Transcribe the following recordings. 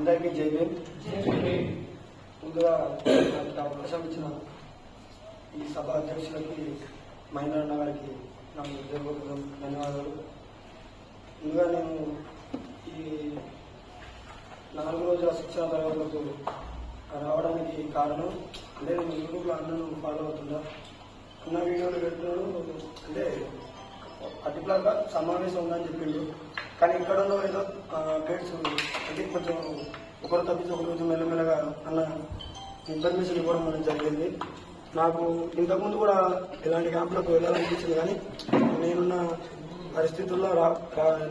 అందరికీ జై భీమ్. ముందుగా నాకు ఈ అవకాశం ఇచ్చిన ఈ సభ అధ్యక్షులకి మహేంద్రన్న గారికి నా హృదయపూర్వక ధన్యవాదాలు. ముందుగా నేను ఈ నాలుగు రోజుల శిక్షణ తరగతులకు రావడానికి కారణం అంటే నేను యూట్యూబ్లో అన్నను ఫాలో అవుతున్నా అన్న వీడియోలు పెట్టినాడు అంటే పర్టికులర్గా సమావేశం ఉందని చెప్పిండు. కానీ ఇక్కడ ఉన్న ఏదో గైడ్స్ అంటే కొంచెం ఒకరు తప్పించి ఒక కొంచెం మెల్లమెల్లగా అన్న ఇన్ఫర్మేషన్ ఇవ్వడం అనేది జరిగింది. నాకు ఇంతకుముందు కూడా ఇలాంటి క్యాంపులకు వెళ్ళాలనిపించింది కానీ నేనున్న పరిస్థితుల్లో రా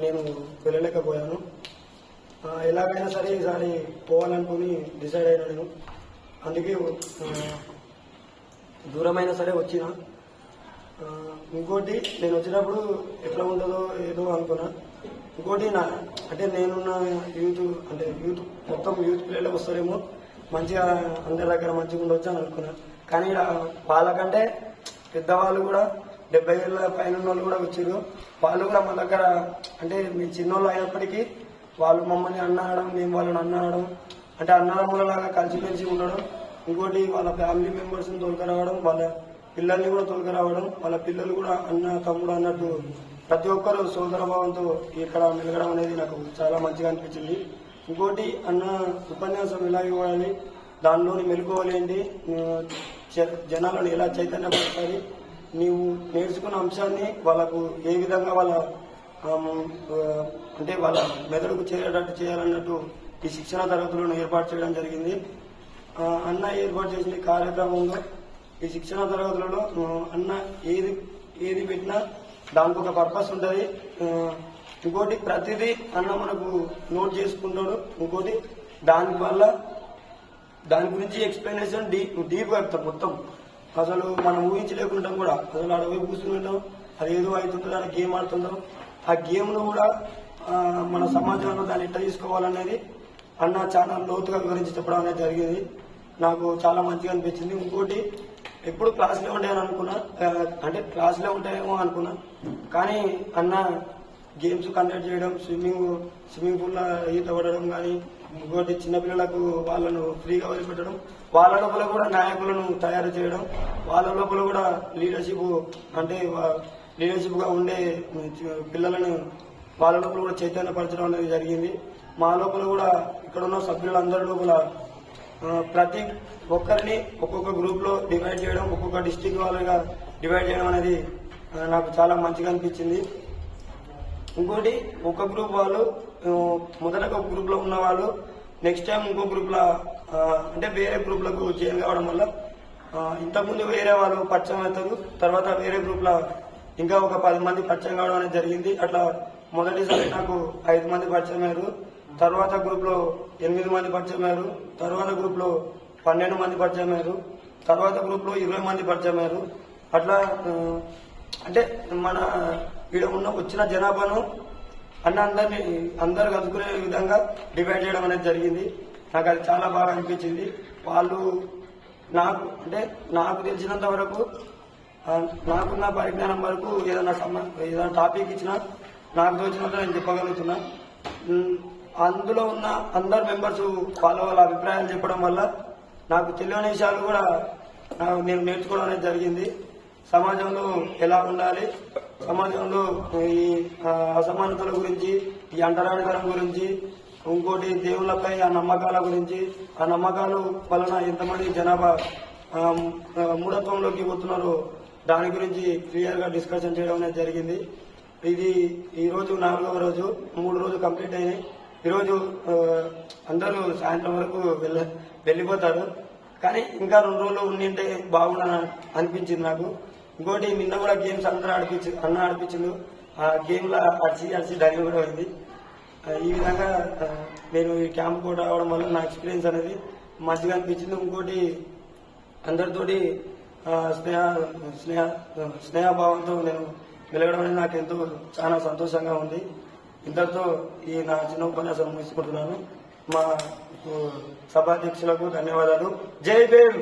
నేను వెళ్ళలేకపోయాను. ఎలాగైనా సరే ఈసారి పోవాలనుకుని డిసైడ్ అయినా నేను. అందుకే దూరమైనా సరే వచ్చిన. ఇంకోటి నేను వచ్చినప్పుడు ఎట్లా ఉంటుందో ఏదో అనుకున్నా. ఇంకోటి నా అంటే నేనున్న యూత్ అంటే యూత్ మొత్తం యూత్ పిల్లలు వస్తారేమో. మంచిగా అందరి దగ్గర మంచిగా ఉండొచ్చు అని అనుకున్నా. కానీ వాళ్ళకంటే పెద్దవాళ్ళు కూడా డెబ్బై ఏళ్ళ పైన ఉన్న వాళ్ళు కూడా వచ్చారు వాళ్ళు కూడా మన దగ్గర అంటే మీ చిన్నోళ్ళు అయినప్పటికీ వాళ్ళు మమ్మల్ని అన్నాడడం మేము వాళ్ళని అన్నాడడం అంటే అన్నదమ్ములలాగా కలిసిమెలిసి ఉండడం. ఇంకోటి వాళ్ళ ఫ్యామిలీ మెంబర్స్ని తోలుకరావడం వాళ్ళ పిల్లల్ని కూడా తోలుకరావడం వాళ్ళ పిల్లలు కూడా అన్న తమ్ముడు అన్నట్టు ప్రతి ఒక్కరు సోదర భావంతో ఇక్కడ మెలగడం అనేది నాకు చాలా మంచిగా అనిపించింది. ఇంకోటి అన్న ఉపన్యాసం ఎలా ఇవ్వాలి దానిలోని మెలుకోవాలి జనాలను ఎలా చైతన్యపరచాలి నీవు నేర్చుకున్న అంశాన్ని వాళ్ళకు ఏ విధంగా వాళ్ళ అంటే వాళ్ళ మెదడుకు చేరేటట్టు చేయాలన్నట్టు ఈ శిక్షణ తరగతులను ఏర్పాటు చేయడం జరిగింది. అన్న ఏర్పాటు చేసిన కార్యక్రమంలో ఈ శిక్షణ తరగతులలో అన్న ఏది ఏది పెట్టినా దానికి ఒక పర్పస్ ఉంటుంది. ఇంకోటి ప్రతిదీ అన్న మనకు నోట్ చేసుకుంటాడు. ఇంకోటి దాని వల్ల దాని గురించి ఎక్స్ప్లెనేషన్ డీప్ డీప్గా చెప్తాం మొత్తం. అసలు మనం ఊహించలేకుంటాం కూడా. అసలు అడవి కూర్చుంటాం అది ఏదో అవుతుంటుంది దాని గేమ్ ఆడుతుంటాం ఆ గేమ్ను కూడా మన సమాజంలో దాన్ని ఎట్లా తీసుకోవాలనేది అన్న చాలా లోతుగా వివరించి చెప్పడం అనేది జరిగింది. నాకు చాలా మంచిగా అనిపించింది. ఇంకోటి ఎప్పుడు క్లాస్లో ఉంటాయని అనుకున్నా. అంటే క్లాస్లో ఉంటాయేమో అనుకున్నా. కానీ అన్న గేమ్స్ కండక్ట్ చేయడం స్విమ్మింగ్ స్విమ్మింగ్ పూల్లో ఈత పడడం కానీ ఇంకోటి చిన్నపిల్లలకు వాళ్ళను ఫ్రీగా వదిలిపెట్టడం వాళ్ళ లోపల కూడా నాయకులను తయారు చేయడం వాళ్ళ లోపల కూడా లీడర్షిప్ అంటే లీడర్షిప్గా ఉండే పిల్లలను వాళ్ళ లోపల కూడా చైతన్యపరచడం అనేది జరిగింది. మా లోపల కూడా ఇక్కడ ఉన్న సభ్యులందరి లోపల ప్రతి ఒక్కరిని ఒక్కొక్క గ్రూప్లో డివైడ్ చేయడం ఒక్కొక్క డిస్టిక్ వాళ్ళగా డివైడ్ చేయడం అనేది నాకు చాలా మంచిగా అనిపించింది. ఇంకోటి ఒక గ్రూప్ వాళ్ళు మొదటగా ఒక గ్రూప్లో ఉన్న వాళ్ళు నెక్స్ట్ టైం ఇంకో గ్రూప్లో అంటే వేరే గ్రూప్లకు చేంజ్ కావడం వల్ల ఇంతకుముందు వేరే వాళ్ళు పరిచయం అవుతారు తర్వాత వేరే గ్రూప్లో ఇంకా ఒక పది మంది పరిచయం కావడం అనేది జరిగింది. అట్లా మొదటిసారి నాకు ఐదు మంది పరిచయం అయ్యారు. తర్వాత గ్రూప్లో ఎనిమిది మంది పరిచయమయ్యారు తర్వాత గ్రూప్లో పన్నెండు మంది పరిచయమయ్యారు తర్వాత గ్రూప్లో ఇరవై మంది పరిచయమయ్యారు అట్లా అంటే మన ఇక్కడ ఉన్న వచ్చిన జనాభాను అన్న అందరినీ అందరు కలుసుకునే విధంగా డివైడ్ చేయడం అనేది జరిగింది. నాకు అది చాలా బాగా అనిపించింది. వాళ్ళు నాకు అంటే నాకు తెలిసినంత వరకు నాకున్న పరిజ్ఞానం వరకు ఏదైనా సమ ఏదైనా టాపిక్ ఇచ్చినా నాకు తోచినంత నేను చెప్పగలుగుతున్నా. అందులో ఉన్న అందరు మెంబర్స్ వాళ్ళ వాళ్ళ అభిప్రాయాలు చెప్పడం వల్ల నాకు తెలియని విషయాలు కూడా నేను నేర్చుకోవడం అనేది జరిగింది. సమాజంలో ఎలా ఉండాలి? సమాజంలో ఈ అసమానతల గురించి ఈ అంటరానితనం గురించి ఇంకోటి దేవుళ్ళపై ఆ నమ్మకాల గురించి ఆ నమ్మకాలు వలన ఎంతమంది జనాభా మూఢత్వంలోకి పోతున్నారో దాని గురించి క్లియర్గా డిస్కషన్ చేయడం అనేది జరిగింది. ఇది ఈరోజు నాలుగవ రోజు మూడు రోజులు కంప్లీట్ అయినాయి. ఈరోజు అందరూ సాయంత్రం వరకు వెళ్ళ వెళ్ళిపోతారు. కానీ ఇంకా రెండు రోజులు ఉండింటే బాగుండ అనిపించింది నాకు. ఇంకోటి నిన్న కూడా గేమ్స్ అందరూ ఆడిపించి అన్న ఆడిపించిండు. ఆ గేమ్లో అడిచి అడిచి కూడా అయింది. ఈ విధంగా నేను ఈ క్యాంప్ కూడా రావడం వల్ల నా ఎక్స్పీరియన్స్ అనేది మంచిగా అనిపించింది. ఇంకోటి అందరితోటి స్నేహ స్నేహ స్నేహభావంతో నేను వెలగడం అనేది నాకు ఎంతో చాలా సంతోషంగా ఉంది. ఇంతటితో ఈ నా చిన్న ఉపన్యాసం ముగించుకుంటున్నాను మా సభాధ్యక్షులకు ధన్యవాదాలు. జై భీమ్!